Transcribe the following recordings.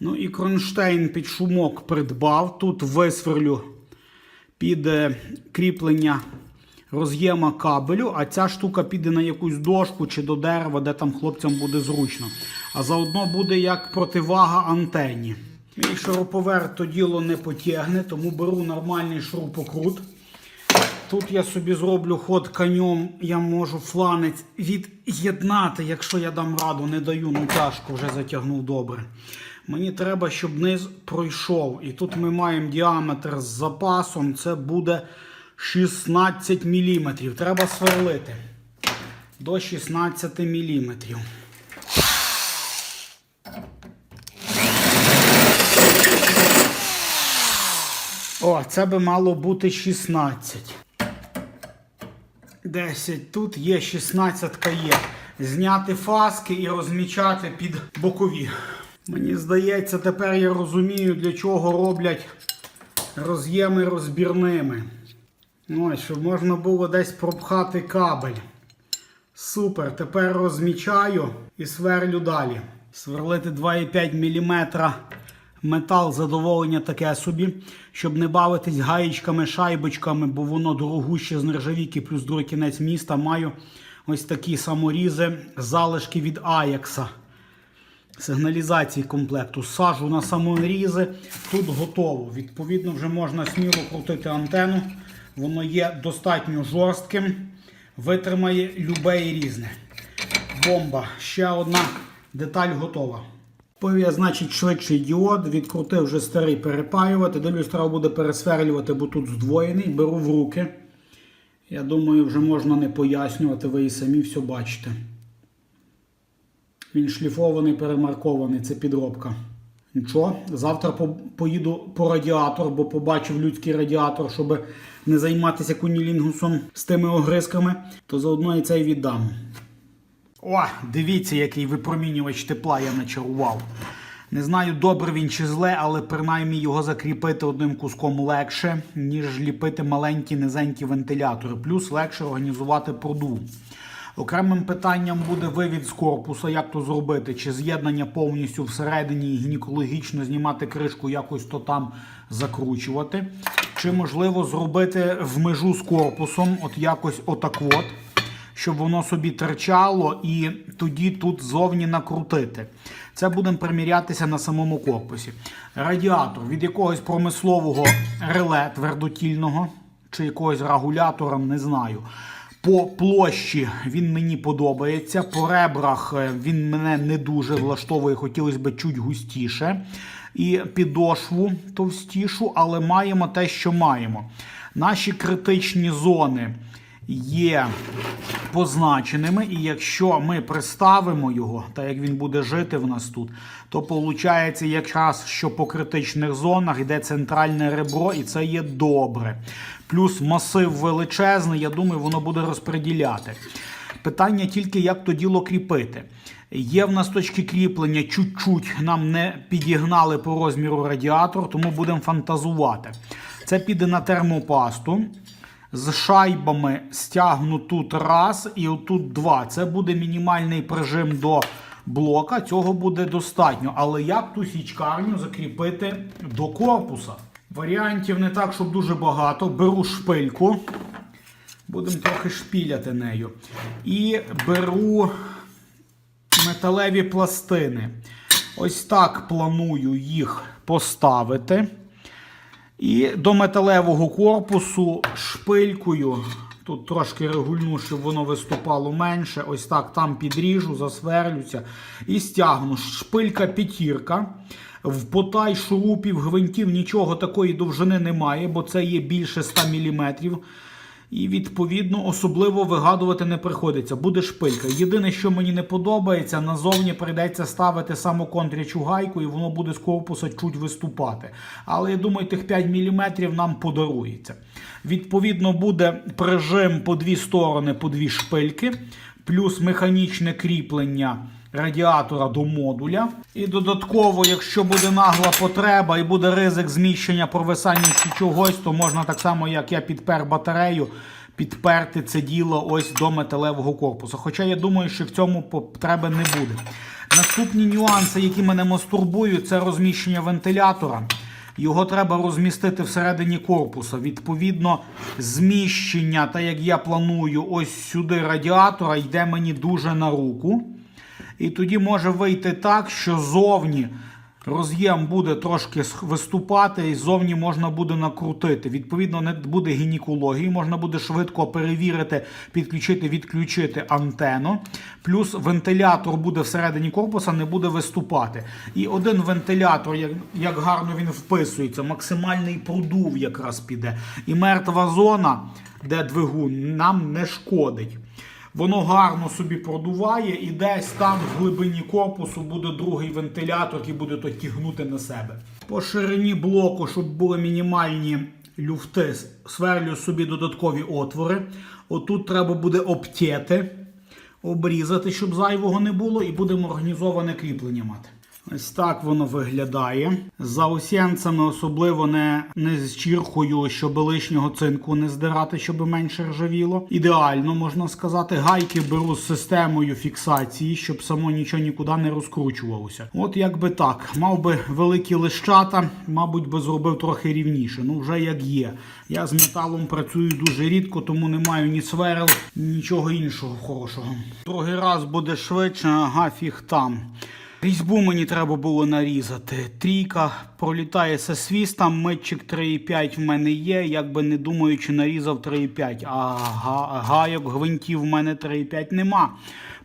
Ну і кронштейн під шумок придбав. Тут висверлю під кріплення роз'єма кабелю, а ця штука піде на якусь дошку чи до дерева, де там хлопцям буде зручно. А заодно буде як противага антенні. Мій шуруповерт то діло не потягне, тому беру нормальний шурупокрут. Тут я собі зроблю ход конем, я можу фланець від'єднати, якщо я дам раду, не даю, ну тяжко вже затягнув добре. Мені треба, щоб низ пройшов. І тут ми маємо діаметр з запасом, це буде 16 мм. Треба сверлити до 16 мм. О, це би мало бути 16. 10. Тут є 16 є. Зняти фаски і розмічати під бокові. Мені здається, тепер я розумію, для чого роблять роз'єми розбірними. Ось, щоб можна було десь пропхати кабель. Супер. Тепер розмічаю і сверлю далі. Сверлити 2,5 мм метал задоволення таке собі, щоб не бавитись гаєчками, шайбочками, бо воно дорогуще з нержавійки, плюс другий кінець міста. Маю ось такі саморізи, залишки від Аякса. Сигналізації комплекту. Сажу на саморізи, тут готово. Відповідно, вже можна сміло крутити антенну. Воно є достатньо жорстким, витримає любе і різне. Бомба. Ще одна деталь готова. Купив я, значить, швидший діод, відкрутив вже старий перепаювати. Дивлюсь, треба буде пересверлювати, бо тут здвоєний. Беру в руки. Я думаю, вже можна не пояснювати, ви і самі все бачите. Він шліфований, перемаркований, це підробка. Нічого, завтра поїду по радіатор, бо побачив людський радіатор, щоб не займатися кунілінгусом з тими огризками, то заодно і цей віддам. О, дивіться, який випромінювач тепла я начарував. Не знаю, добре він чи зле, але принаймні його закріпити одним куском легше, ніж ліпити маленькі низенькі вентилятори. Плюс легше організувати продув. Окремим питанням буде вивід з корпуса, як то зробити, чи з'єднання повністю всередині і гінекологічно знімати кришку, якось то там закручувати. Чи можливо зробити в межу з корпусом, от якось отак от щоб воно собі терчало і тоді тут зовні накрутити. Це будемо примірятися на самому корпусі. Радіатор від якогось промислового реле твердотільного чи якогось регулятора, не знаю. По площі він мені подобається. По ребрах е, він мене не дуже влаштовує, хотілося б чуть густіше. І підошву товстішу, але маємо те, що маємо. Наші критичні зони є позначеними, і якщо ми приставимо його, так як він буде жити в нас тут, то виходить якраз, що по критичних зонах йде центральне ребро, і це є добре. Плюс масив величезний, я думаю, воно буде розподіляти. Питання тільки, як то діло кріпити. Є в нас точки кріплення, чуть-чуть нам не підігнали по розміру радіатор, тому будемо фантазувати. Це піде на термопасту. З шайбами стягну тут раз і отут два. Це буде мінімальний прижим до блока. Цього буде достатньо. Але як ту січкарню закріпити до корпуса? Варіантів не так, щоб дуже багато. Беру шпильку. Будемо трохи шпіляти нею. І беру металеві пластини. Ось так планую їх поставити. І до металевого корпусу шпилькою. Тут трошки регульну, щоб воно виступало менше. Ось так там підріжу, засверлюся і стягну. Шпилька п'ятірка. В потай шурупів, гвинтів нічого такої довжини немає, бо це є більше 100 мм. І, відповідно, особливо вигадувати не приходиться. Буде шпилька. Єдине, що мені не подобається, назовні прийдеться ставити самоконтрячу гайку, і воно буде з корпуса чуть виступати. Але я думаю, тих 5 мм нам подарується. Відповідно, буде прижим по дві сторони, по дві шпильки, плюс механічне кріплення радіатора до модуля. І додатково, якщо буде нагла потреба і буде ризик зміщення провисання чи чогось, то можна так само, як я підпер батарею, підперти це діло ось до металевого корпусу. Хоча я думаю, що в цьому потреби не буде. Наступні нюанси, які мене мастурбують, це розміщення вентилятора. Його треба розмістити всередині корпуса. Відповідно, зміщення, так як я планую, ось сюди радіатора йде мені дуже на руку. І тоді може вийти так, що зовні роз'єм буде трошки виступати, і зовні можна буде накрутити. Відповідно, не буде гінекології, можна буде швидко перевірити, підключити, відключити антенну. Плюс вентилятор буде всередині корпуса, не буде виступати. І один вентилятор, як, як гарно він вписується, максимальний продув якраз піде. І мертва зона, де двигун, нам не шкодить. Воно гарно собі продуває, і десь там в глибині корпусу буде другий вентилятор, який буде то тягнути на себе. По ширині блоку, щоб були мінімальні люфти, сверлю собі додаткові отвори. Отут треба буде обтєти, обрізати, щоб зайвого не було, і будемо організоване кріплення мати. Ось так воно виглядає. За осянцями особливо не, не з чіркою, щоб лишнього цинку не здирати, щоб менше ржавіло. Ідеально можна сказати. Гайки беру з системою фіксації, щоб само нічого нікуди не розкручувалося. От якби так. Мав би великі лищата, мабуть, би зробив трохи рівніше. Ну вже як є. Я з металом працюю дуже рідко, тому не маю ні сверл, нічого іншого хорошого. Другий раз буде швидше, ага, фіг там. Різьбу мені треба було нарізати. Трійка пролітає зі свістом, митчик 3,5 в мене є, якби не думаючи, нарізав 3,5, а гайок, гвинтів в мене 3,5 нема.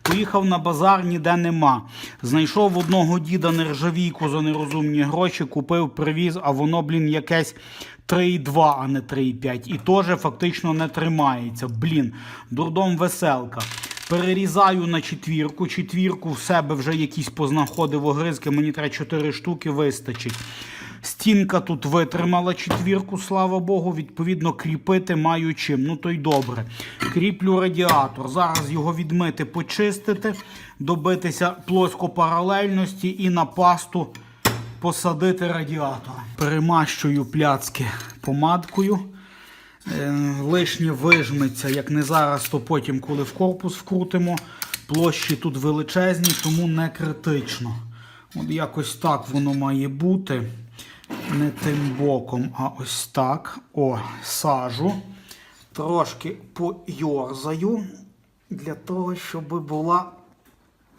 Поїхав на базар, ніде нема. Знайшов одного діда нержавійку за нерозумні гроші, купив, привіз, а воно, блін, якесь 3,2, а не 3,5. І теж фактично не тримається. Блін, дурдом веселка. Перерізаю на четвірку. Четвірку в себе вже якісь познаходив огризки. Мені треба 4 штуки вистачить. Стінка тут витримала четвірку, слава Богу. Відповідно, кріпити маю чим. Ну то й добре. Кріплю радіатор. Зараз його відмити, почистити, добитися плоскопаралельності і на пасту посадити радіатор. Перемащую пляцки помадкою. Е, лишнє вижметься, як не зараз, то потім, коли в корпус вкрутимо. Площі тут величезні, тому не критично. От якось так воно має бути. Не тим боком, а ось так. О, сажу. Трошки пойорзаю для того, щоб була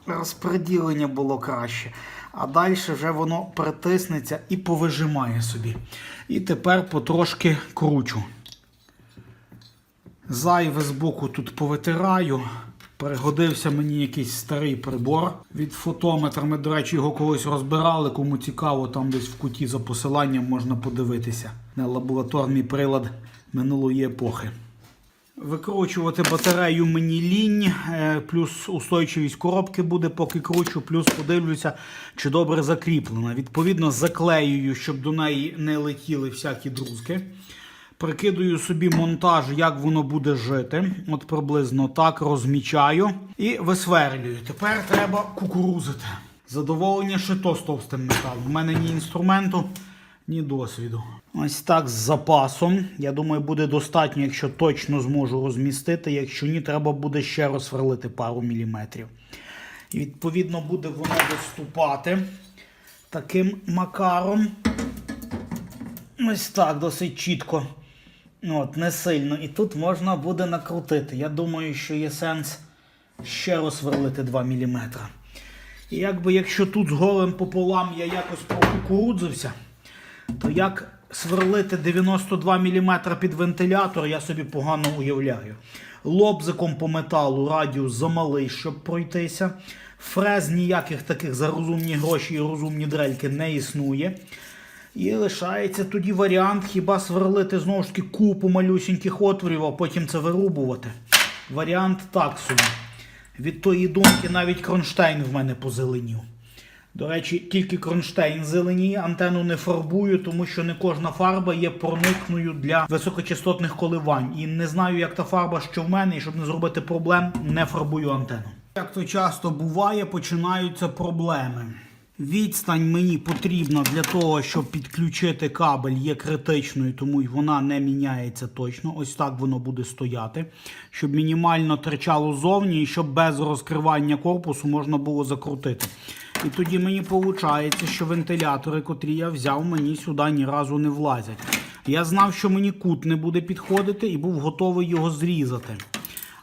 розподілення було краще. А далі вже воно притиснеться і повижимає собі. І тепер потрошки кручу. Зайве з боку тут повитираю. Пригодився мені якийсь старий прибор від фотометра. Ми, до речі, його колись розбирали. Кому цікаво, там десь в куті за посиланням можна подивитися на лабораторний прилад минулої епохи. Викручувати батарею мені лінь, е, плюс устойчивість коробки буде, поки кручу, плюс подивлюся, чи добре закріплена. Відповідно, заклеюю, щоб до неї не летіли всякі друзки. Прикидую собі монтаж, як воно буде жити. От приблизно так розмічаю і висверлюю. Тепер треба кукурузити. Задоволення ще то з товстим металом. У мене ні інструменту, ні досвіду. Ось так з запасом. Я думаю, буде достатньо, якщо точно зможу розмістити. Якщо ні, треба буде ще розсверлити пару міліметрів. І відповідно буде воно виступати таким макаром. Ось так, досить чітко. От, не сильно. І тут можна буде накрутити. Я думаю, що є сенс ще розсверлити 2 мм. І якби якщо тут з голим пополам я якось прокукурудзився, то як сверлити 92 мм під вентилятор, я собі погано уявляю. Лобзиком по металу радіус замалий, щоб пройтися. Фрез ніяких таких за розумні гроші і розумні дрельки не існує. І лишається тоді варіант хіба сверлити знову ж таки купу малюсіньких отворів, а потім це вирубувати. Варіант так собі. Від тої думки навіть кронштейн в мене позеленів. До речі, тільки кронштейн зеленіє, антенну не фарбую, тому що не кожна фарба є проникною для високочастотних коливань. І не знаю, як та фарба, що в мене, і щоб не зробити проблем, не фарбую антенну. Як то часто буває, починаються проблеми. Відстань мені потрібна для того, щоб підключити кабель, є критичною, тому й вона не міняється точно. Ось так воно буде стояти, щоб мінімально терчало зовні і щоб без розкривання корпусу можна було закрутити. І тоді мені виходить, що вентилятори, котрі я взяв, мені сюди ні разу не влазять. Я знав, що мені кут не буде підходити, і був готовий його зрізати.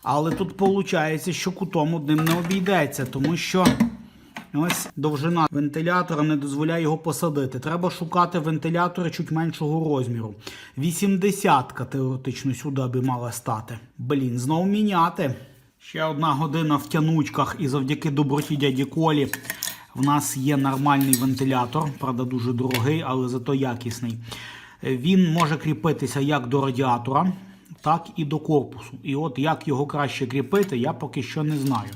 Але тут виходить, що кутом одним не обійдеться, тому що. Ось довжина вентилятора не дозволяє його посадити. Треба шукати вентилятори чуть меншого розміру. 80-ка теоретично сюди би мала стати. Блін, знову міняти. Ще одна година в тянучках, і завдяки доброті дяді Колі в нас є нормальний вентилятор. Правда, дуже дорогий, але зато якісний. Він може кріпитися як до радіатора, так і до корпусу. І от як його краще кріпити, я поки що не знаю.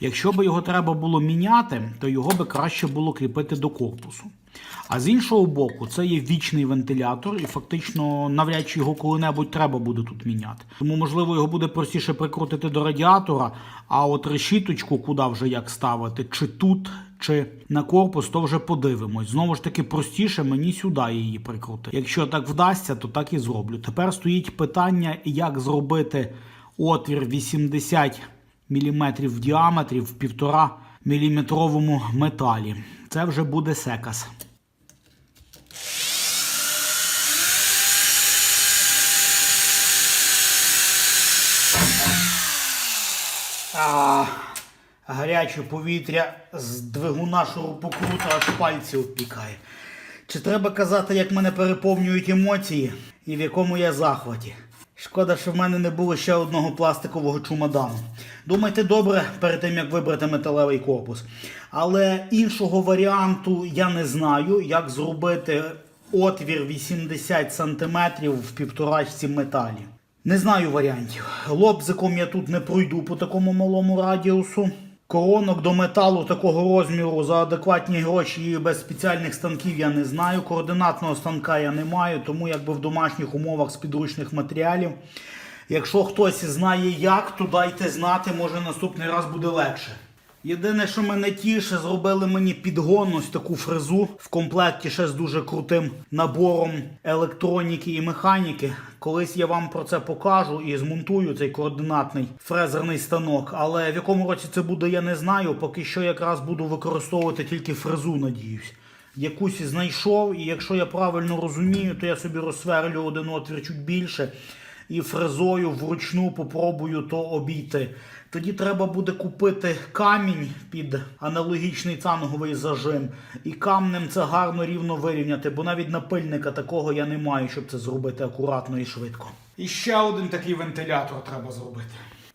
Якщо б його треба було міняти, то його би краще було кріпити до корпусу. А з іншого боку, це є вічний вентилятор, і фактично навряд чи його коли-небудь треба буде тут міняти. Тому, можливо, його буде простіше прикрутити до радіатора, а от решіточку, куди вже як ставити, чи тут, чи на корпус, то вже подивимось. Знову ж таки, простіше мені сюди її прикрутити. Якщо так вдасться, то так і зроблю. Тепер стоїть питання, як зробити отвір 80 мм в діаметрі в 1,5 мм металі. Це вже буде секас. А, гаряче повітря з двигуна шурупокрута аж пальці обпікає. Чи треба казати, як мене переповнюють емоції і в якому я захваті? Шкода, що в мене не було ще одного пластикового чумадану. Думайте добре перед тим, як вибрати металевий корпус. Але іншого варіанту я не знаю, як зробити отвір 80 см в півторачці металі. Не знаю варіантів. Лобзиком я тут не пройду по такому малому радіусу. Коронок до металу такого розміру за адекватні гроші і без спеціальних станків я не знаю. Координатного станка я не маю, тому якби в домашніх умовах з підручних матеріалів. Якщо хтось знає як, то дайте знати, може наступний раз буде легше. Єдине, що мене тіше, зробили мені підгон ось таку фрезу в комплекті ще з дуже крутим набором електроніки і механіки. Колись я вам про це покажу і змонтую цей координатний фрезерний станок. Але в якому році це буде, я не знаю. Поки що якраз буду використовувати тільки фрезу, надіюсь. Якусь знайшов, і якщо я правильно розумію, то я собі розсверлю один отвір чуть більше і фрезою вручну попробую то обійти. Тоді треба буде купити камінь під аналогічний цанговий зажим, і камнем це гарно рівно вирівняти, бо навіть напильника такого я не маю, щоб це зробити акуратно і швидко. І ще один такий вентилятор треба зробити.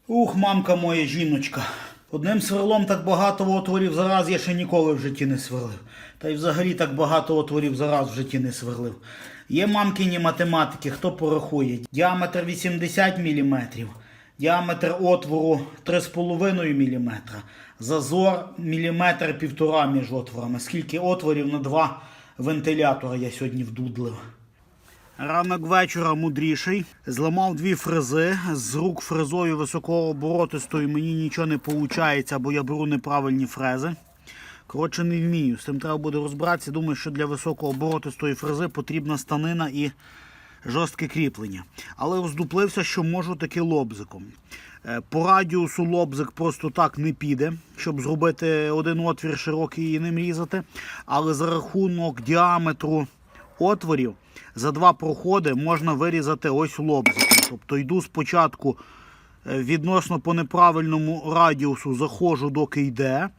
Ух, мамка моя жіночка. Одним сверлом так багато отворів зараз я ще ніколи в житті не сверлив. Та й взагалі так багато отворів зараз в житті не сверлив. Є мамкині математики, хто порахує. Діаметр 80 мм, діаметр отвору 3,5 мм, зазор міліметр півтора між отворами. Скільки отворів на два вентилятора я сьогодні вдудлив. Ранок вечора мудріший. Зламав дві фрези. З рук фрезою високооборотистою мені нічого не виходить, бо я беру неправильні фрези. Коротше, не вмію. З цим треба буде розбиратися. Думаю, що для високооборотистої фрези потрібна станина і жорстке кріплення. Але роздуплився, що можу таки лобзиком. Е, По радіусу лобзик просто так не піде, щоб зробити один отвір широкий і ним різати. Але за рахунок діаметру отворів за два проходи можна вирізати ось лобзиком. Тобто йду спочатку е, відносно по неправильному радіусу, заходжу доки йде.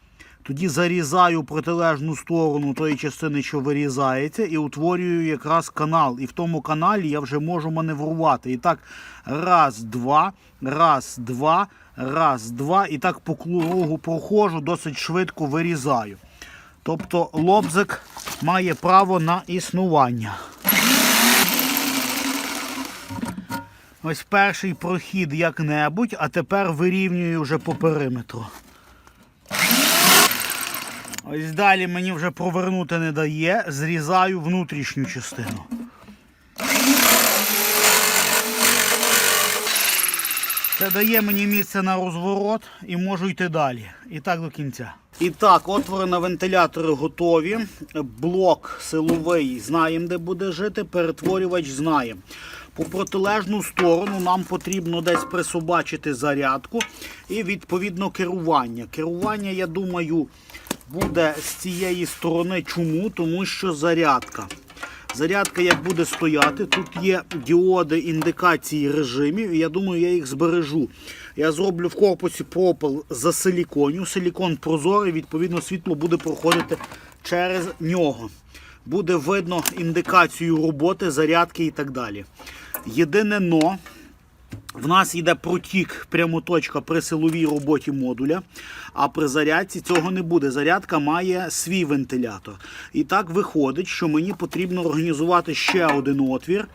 Тоді зарізаю протилежну сторону тої частини, що вирізається, і утворюю якраз канал. І в тому каналі я вже можу маневрувати. І так, раз, два, раз, два, раз, два. І так по кругу проходжу, досить швидко вирізаю. Тобто лобзик має право на існування. Ось перший прохід як-небудь, а тепер вирівнюю вже по периметру. Ось далі мені вже провернути не дає, зрізаю внутрішню частину. Це дає мені місце на розворот і можу йти далі. І так до кінця. І так, отвори на вентилятори готові. Блок силовий знаємо, де буде жити. Перетворювач знаємо. По протилежну сторону нам потрібно десь присобачити зарядку і відповідно керування. Керування, я думаю, буде з цієї сторони. Чому? Тому що зарядка. Зарядка як буде стояти, тут є діоди індикації режимів, і я думаю, я їх збережу. Я зроблю в корпусі пропил за силіконю. Силікон прозорий, відповідно, світло буде проходити через нього. Буде видно індикацію роботи, зарядки і так далі. Єдине но. В нас йде протік прямоточка при силовій роботі модуля, а при зарядці цього не буде. Зарядка має свій вентилятор. І так виходить, що мені потрібно організувати ще один отвір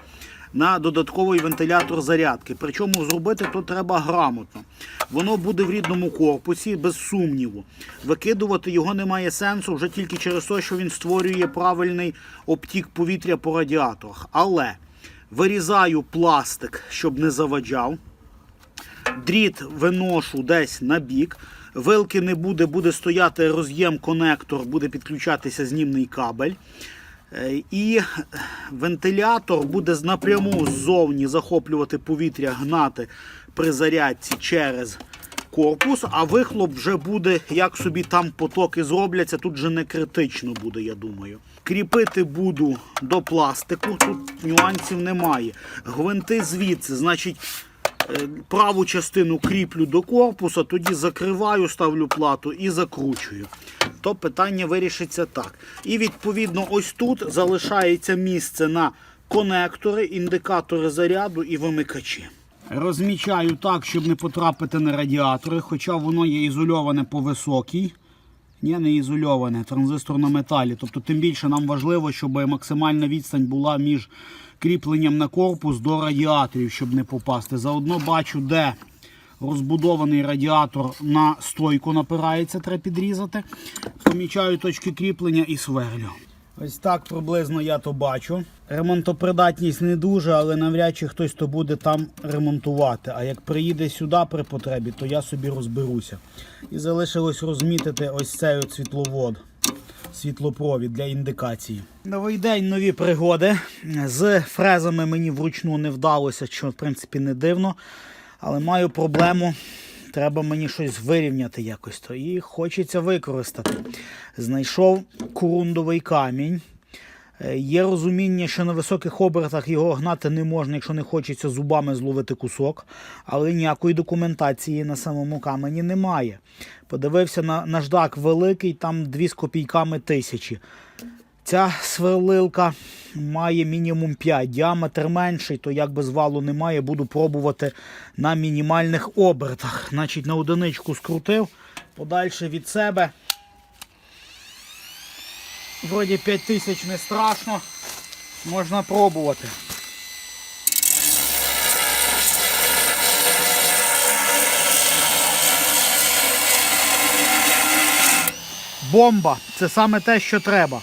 на додатковий вентилятор зарядки. Причому зробити то треба грамотно. Воно буде в рідному корпусі, без сумніву. Викидувати його немає сенсу вже тільки через те, що він створює правильний обтік повітря по радіаторах. Але вирізаю пластик, щоб не заваджав. Дріт виношу десь на бік. Вилки не буде, буде стояти роз'єм конектор, буде підключатися знімний кабель. Е, І вентилятор буде напряму ззовні захоплювати повітря, гнати при зарядці через корпус, а вихлоп вже буде, як собі там потоки зробляться, тут вже не критично буде, я думаю. Кріпити буду до пластику, тут нюансів немає. Гвинти звідси, значить, е, праву частину кріплю до корпуса, тоді закриваю, ставлю плату і закручую. То питання вирішиться так. І відповідно, ось тут залишається місце на конектори, індикатори заряду і вимикачі. Розмічаю так, щоб не потрапити на радіатори, хоча воно є ізольоване по високій. Ні, не ізольоване, транзистор на металі. Тобто, тим більше нам важливо, щоб максимальна відстань була між кріпленням на корпус до радіаторів, щоб не попасти. Заодно бачу, де розбудований радіатор на стойку напирається, треба підрізати. Помічаю точки кріплення і сверлю. Ось так приблизно я то бачу. Ремонтопридатність не дуже, але навряд чи хтось то буде там ремонтувати. А як приїде сюди при потребі, то я собі розберуся. І залишилось розмітити ось цей світловод, світлопровід для індикації. Новий день, нові пригоди. З фрезами мені вручну не вдалося, що в принципі не дивно. Але маю проблему. Треба мені щось вирівняти якось то. І хочеться використати. Знайшов корундовий камінь. Е, Є розуміння, що на високих обертах його гнати не можна, якщо не хочеться зубами зловити кусок, але ніякої документації на самому камені немає. Подивився на наждак великий, там 2 з копійками тисячі. Ця сверлилка має мінімум 5, діаметр менший, то як без валу немає, буду пробувати на мінімальних обертах. Значить, на одиничку скрутив, подальше від себе. Вроді 5 тисяч не страшно, можна пробувати. Бомба! Це саме те, що треба.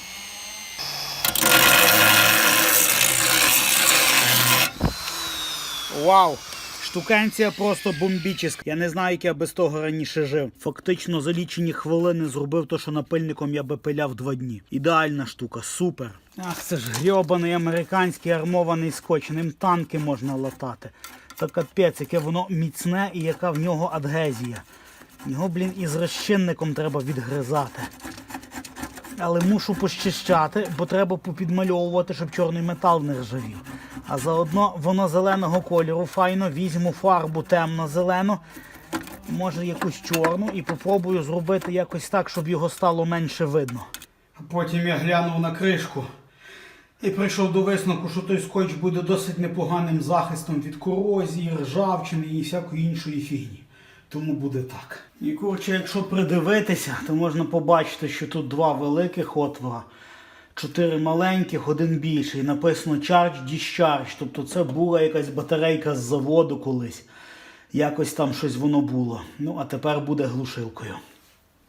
Вау! Штукенція просто бомбічна. Я не знаю, як я без того раніше жив. Фактично за лічені хвилини зробив те, що напильником я би пиляв два дні. Ідеальна штука, супер. Ах, це ж грьобаний американський армований скотч. Ним танки можна латати. Та капець, яке воно міцне і яка в нього адгезія. Його, блін, із розчинником треба відгризати. Але мушу пощищати, бо треба попідмальовувати, щоб чорний метал не ржавів. А заодно воно зеленого кольору файно візьму фарбу темно-зелену, може якусь чорну, і попробую зробити якось так, щоб його стало менше видно. Потім я глянув на кришку і прийшов до висновку, що той скотч буде досить непоганим захистом від корозії, ржавчини і всякої іншої фігні. Тому буде так. І коротше, якщо придивитися, то можна побачити, що тут два великих отвора, чотири маленьких, один більший. Написано Charge Discharge. Тобто це була якась батарейка з заводу колись. Якось там щось воно було. Ну, а тепер буде глушилкою.